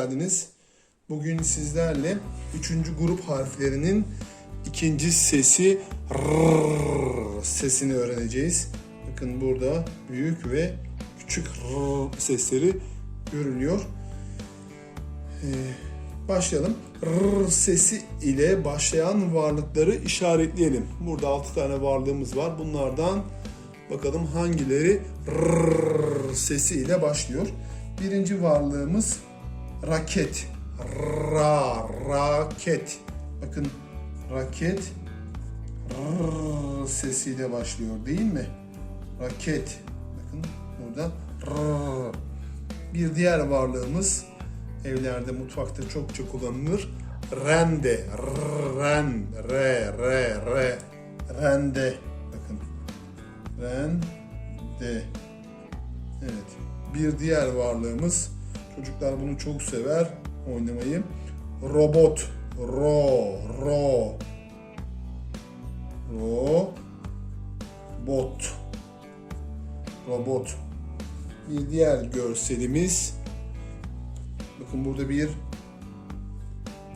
geldiniz. Bugün sizlerle üçüncü grup harflerinin ikinci sesi R sesini öğreneceğiz. Bakın burada büyük ve küçük R sesleri görülüyor. Ee, başlayalım. R sesi ile başlayan varlıkları işaretleyelim. Burada 6 tane varlığımız var. Bunlardan bakalım hangileri R sesi ile başlıyor. Birinci varlığımız raket. Ra, raket. Bakın raket R sesiyle başlıyor değil mi? Raket. Bakın burada R. Bir diğer varlığımız evlerde, mutfakta çokça kullanılır. Rende. Ren. Re, re, re. Rende. Bakın. Rende. Evet. Bir diğer varlığımız, çocuklar bunu çok sever oynamayı. Robot. Ro, ro. Ro. Bot. Robot. Bir diğer görselimiz. Bakın burada bir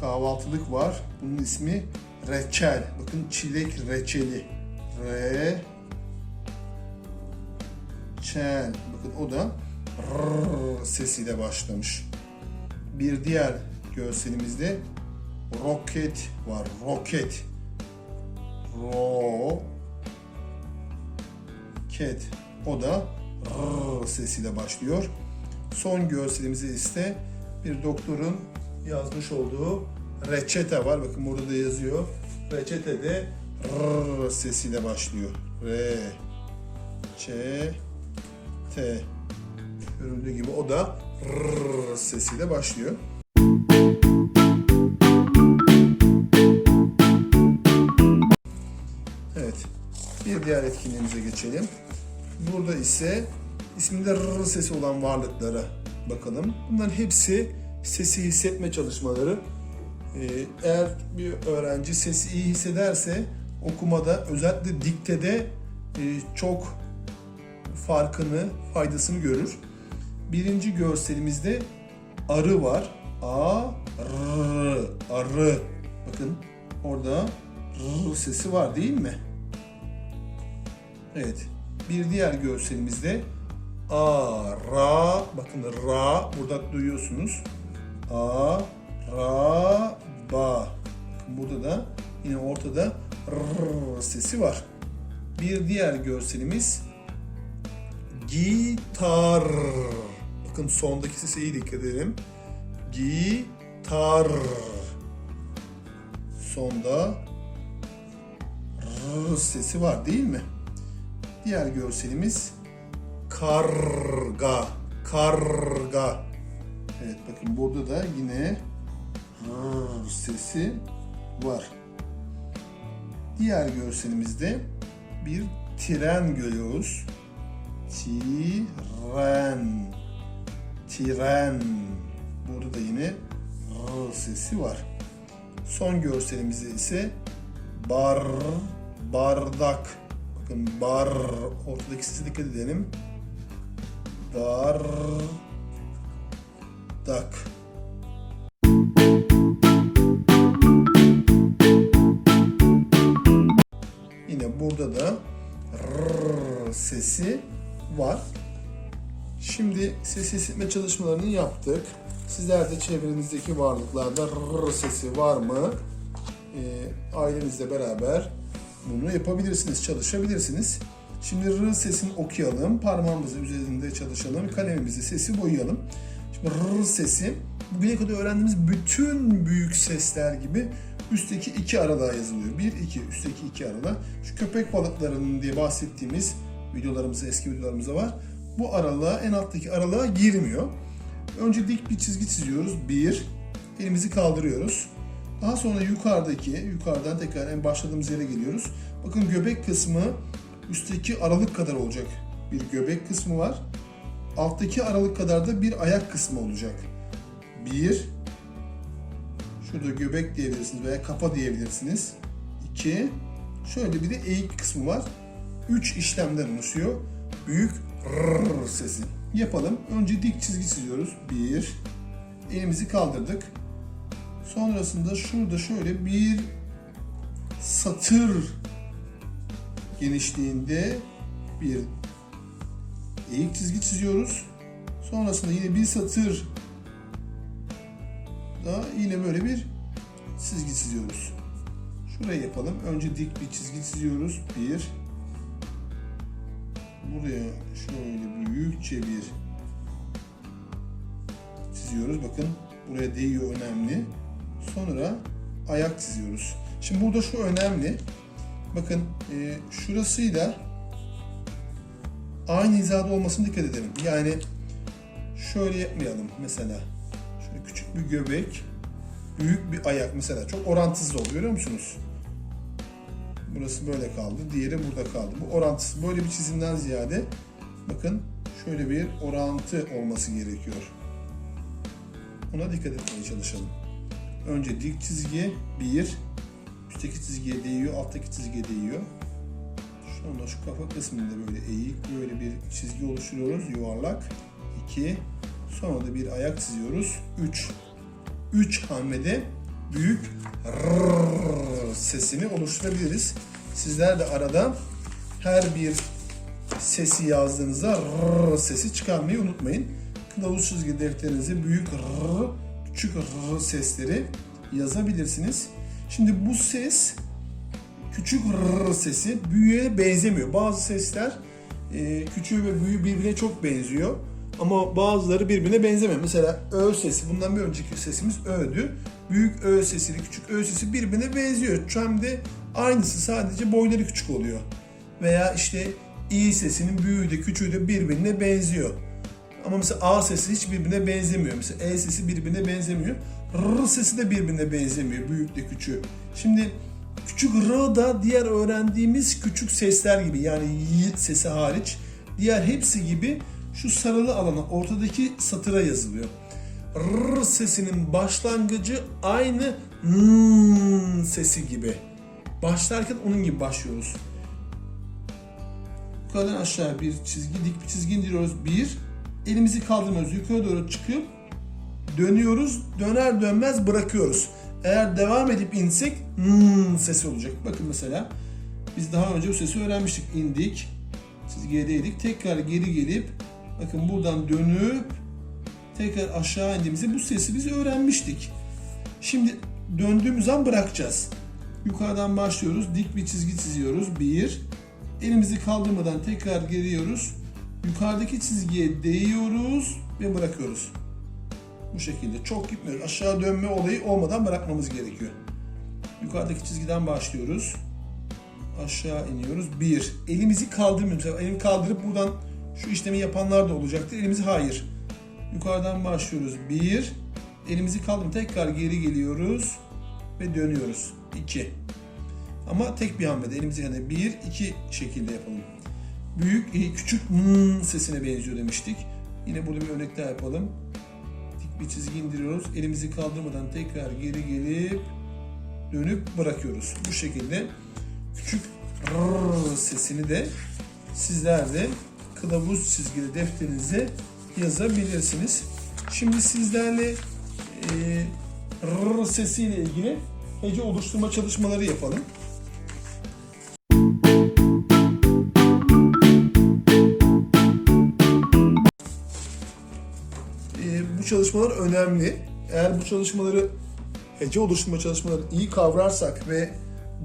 kahvaltılık var. Bunun ismi reçel. Bakın çilek reçeli. Re çel. Bakın o da sesiyle başlamış. Bir diğer görselimizde roket var. Roket. Ro ket. O da sesiyle başlıyor. Son görselimizde ise bir doktorun yazmış olduğu reçete var. Bakın burada da yazıyor. Reçete de sesiyle başlıyor. Re çe T görüldüğü gibi o da R sesiyle başlıyor. Evet. Bir diğer etkinliğimize geçelim. Burada ise isminde R sesi olan varlıklara bakalım. Bunların hepsi sesi hissetme çalışmaları. Ee, Eğer bir öğrenci sesi iyi hissederse okumada özellikle diktede e, çok farkını, faydasını görür. Birinci görselimizde arı var. A, r, arı. Bakın orada r sesi var değil mi? Evet. Bir diğer görselimizde a, ra, bakın ra burada duyuyorsunuz. A, ra, ba. Bakın burada da yine ortada r sesi var. Bir diğer görselimiz gitar. Bakın sondaki sese iyi dikkat edelim. Gitar. Sonda r sesi var değil mi? Diğer görselimiz karga. Karga. Evet bakın burada da yine r sesi var. Diğer görselimizde bir tren görüyoruz. Tren. Tren. Burada da yine R sesi var. Son görselimizde ise bar, bardak. Bakın bar, ortadaki sese dikkat edelim. Dar, dak. Yine burada da R sesi var. Şimdi ses hissetme çalışmalarını yaptık. Sizler de çevrenizdeki varlıklarda R sesi var mı? Ee, ailenizle beraber bunu yapabilirsiniz, çalışabilirsiniz. Şimdi R sesini okuyalım. Parmağımızı üzerinde çalışalım. Kalemimizi sesi boyayalım. Şimdi R sesi bugüne kadar öğrendiğimiz bütün büyük sesler gibi üstteki iki arada yazılıyor. Bir, iki, üstteki iki arada. Şu köpek balıklarının diye bahsettiğimiz videolarımızda, eski videolarımızda var. Bu aralığa, en alttaki aralığa girmiyor. Önce dik bir çizgi çiziyoruz. Bir, elimizi kaldırıyoruz. Daha sonra yukarıdaki, yukarıdan tekrar en başladığımız yere geliyoruz. Bakın göbek kısmı üstteki aralık kadar olacak. Bir göbek kısmı var. Alttaki aralık kadar da bir ayak kısmı olacak. Bir, şurada göbek diyebilirsiniz veya kafa diyebilirsiniz. İki, şöyle bir de eğik kısmı var. Üç işlemden oluşuyor. Büyük R sesi. Yapalım. Önce dik çizgi çiziyoruz. Bir, elimizi kaldırdık. Sonrasında şurada şöyle bir satır genişliğinde bir eğik çizgi çiziyoruz. Sonrasında yine bir satır da yine böyle bir çizgi çiziyoruz. Şurayı yapalım. Önce dik bir çizgi çiziyoruz. Bir. Buraya şöyle büyükçe bir çiziyoruz. Bakın buraya değiyor önemli. Sonra ayak çiziyoruz. Şimdi burada şu önemli. Bakın e, şurasıyla aynı hizada olmasına dikkat edelim. Yani şöyle yapmayalım mesela. Şöyle küçük bir göbek, büyük bir ayak mesela. Çok orantısız oluyor görüyor musunuz? Burası böyle kaldı. Diğeri burada kaldı. Bu orantısız. Böyle bir çizimden ziyade bakın şöyle bir orantı olması gerekiyor. Ona dikkat etmeye çalışalım. Önce dik çizgi bir, üstteki çizgiye değiyor, alttaki çizgiye değiyor. Sonra şu kafa kısmında böyle eğik böyle bir çizgi oluşturuyoruz yuvarlak. 2 sonra da bir ayak çiziyoruz. 3 3 hamlede büyük rrrr sesini oluşturabiliriz. Sizler de arada her bir sesi yazdığınızda rrrr sesi çıkarmayı unutmayın. Kılavuz çizgi defterinize büyük rrrr, küçük rrrr sesleri yazabilirsiniz. Şimdi bu ses küçük rrrr sesi büyüğe benzemiyor. Bazı sesler e, küçüğü ve büyüğü birbirine çok benziyor. Ama bazıları birbirine benzemiyor. Mesela ö sesi, bundan bir önceki sesimiz ö'dü. Büyük ö sesiyle küçük ö sesi birbirine benziyor. Hem de aynısı sadece boyları küçük oluyor. Veya işte i sesinin büyüğü de küçüğü de birbirine benziyor. Ama mesela A sesi hiç birbirine benzemiyor. Mesela E sesi birbirine benzemiyor. R sesi de birbirine benzemiyor. Büyük de küçüğü. Şimdi küçük R da diğer öğrendiğimiz küçük sesler gibi yani y sesi hariç diğer hepsi gibi şu sarılı alana ortadaki satıra yazılıyor. R sesinin başlangıcı aynı n sesi gibi. Başlarken onun gibi başlıyoruz. Yukarıdan aşağı bir çizgi, dik bir çizgi indiriyoruz. Bir, elimizi kaldırmıyoruz. Yukarı doğru çıkıp dönüyoruz. Döner dönmez bırakıyoruz. Eğer devam edip insek hmm sesi olacak. Bakın mesela biz daha önce bu sesi öğrenmiştik. İndik, çizgiye değdik. Tekrar geri gelip bakın buradan dönüp tekrar aşağı indiğimizde bu sesi biz öğrenmiştik. Şimdi döndüğümüz an bırakacağız. Yukarıdan başlıyoruz. Dik bir çizgi çiziyoruz. Bir. Elimizi kaldırmadan tekrar geliyoruz. Yukarıdaki çizgiye değiyoruz ve bırakıyoruz. Bu şekilde çok gitmiyoruz. Aşağı dönme olayı olmadan bırakmamız gerekiyor. Yukarıdaki çizgiden başlıyoruz. Aşağı iniyoruz. Bir. Elimizi kaldırmıyoruz. Elimi kaldırıp buradan şu işlemi yapanlar da olacaktır. Elimizi hayır. Yukarıdan başlıyoruz. Bir. Elimizi kaldırıp tekrar geri geliyoruz ve dönüyoruz. İki. Ama tek bir hamlede elimizi yani bir, iki şekilde yapalım. Büyük, e, küçük hmm sesine benziyor demiştik. Yine burada bir örnek daha yapalım. Dik bir çizgi indiriyoruz. Elimizi kaldırmadan tekrar geri gelip dönüp bırakıyoruz. Bu şekilde küçük rrr sesini de sizler de kılavuz çizgili defterinize yazabilirsiniz. Şimdi sizlerle e, rrr sesiyle ilgili hece oluşturma çalışmaları yapalım. E, bu çalışmalar önemli. Eğer bu çalışmaları hece oluşturma çalışmalarını iyi kavrarsak ve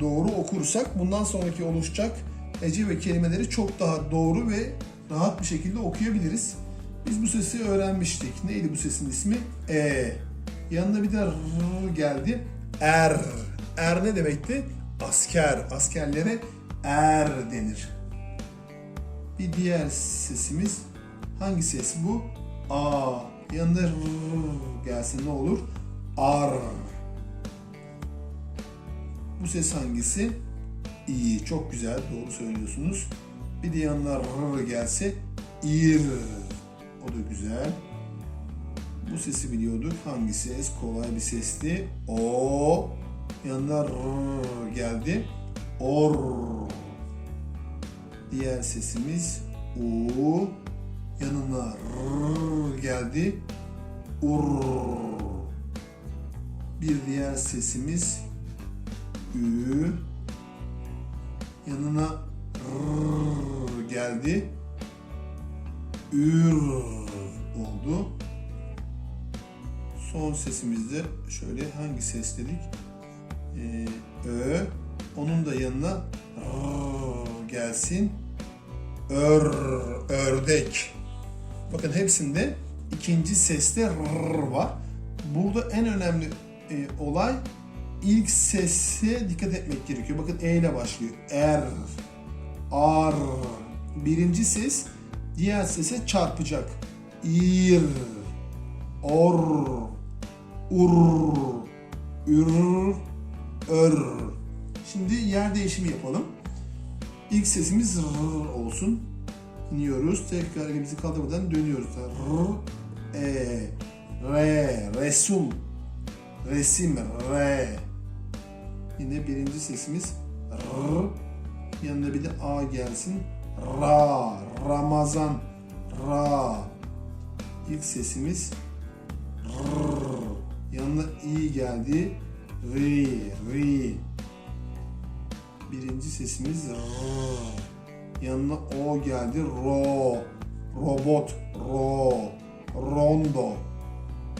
doğru okursak bundan sonraki oluşacak hece ve kelimeleri çok daha doğru ve rahat bir şekilde okuyabiliriz. Biz bu sesi öğrenmiştik. Neydi bu sesin ismi? E. Yanına bir de r geldi. Er. Er ne demekti? Asker. Askerlere er denir. Bir diğer sesimiz hangi ses bu? A. Yanında r gelsin ne olur? Ar. Bu ses hangisi? İyi, çok güzel, doğru söylüyorsunuz. Bir de yanına r gelse ir. O da güzel. Bu sesi biliyorduk. Hangi ses? Kolay bir sesti. O. Yanına r geldi. Or. Diğer sesimiz U. Yanına r geldi. Ur. Bir diğer sesimiz Ü. Yanına Geldi. Ür oldu. Son sesimizde şöyle hangi ses dedik? Ee, Ö. Onun da yanına gelsin. Ör, ördek. Bakın hepsinde ikinci seste R var. Burada en önemli e, olay ilk sese dikkat etmek gerekiyor. Bakın E ile başlıyor. Er, ar. Birinci ses diğer sese çarpacak. İr, or, ur, ür, ör. Şimdi yer değişimi yapalım. İlk sesimiz r olsun. İniyoruz. Tekrar elimizi kaldırmadan dönüyoruz. R, e, re, resul, resim, re. Yine birinci sesimiz r. Yanına bir de a gelsin. Ra, Ramazan, ra. İlk sesimiz r. Yanına i geldi. Ri, ri. Birinci sesimiz r. Yanına o geldi. Ro. Robot. Ro. Rondo.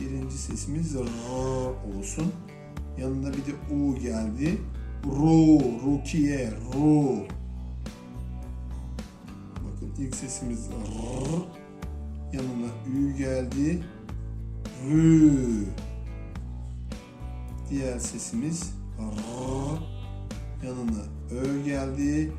Birinci sesimiz r olsun. Yanına bir de u geldi. Ru. Rukiye. Ru. Bakın ilk sesimiz r. Yanına ü geldi. Rü. Diğer sesimiz r. Yanına ö geldi.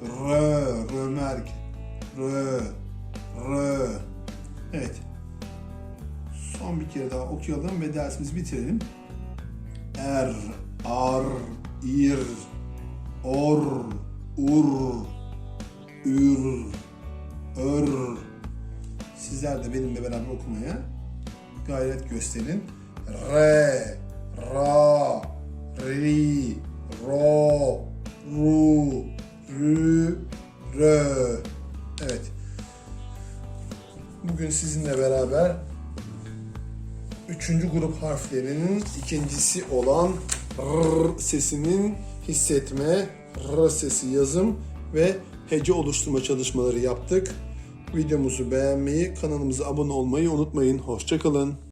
Rö, römerk, rö, rö. Evet. Son bir kere daha okuyalım ve dersimizi bitirelim. Er, ar, ir, or, ur, ür, ör. Sizler de benimle beraber okumaya gayret gösterin. Re, ra, ri, ro, ru, rü, rö. Evet. Bugün sizinle beraber üçüncü grup harflerinin ikincisi olan R sesinin hissetme, R sesi yazım ve hece oluşturma çalışmaları yaptık. Videomuzu beğenmeyi, kanalımıza abone olmayı unutmayın. Hoşçakalın.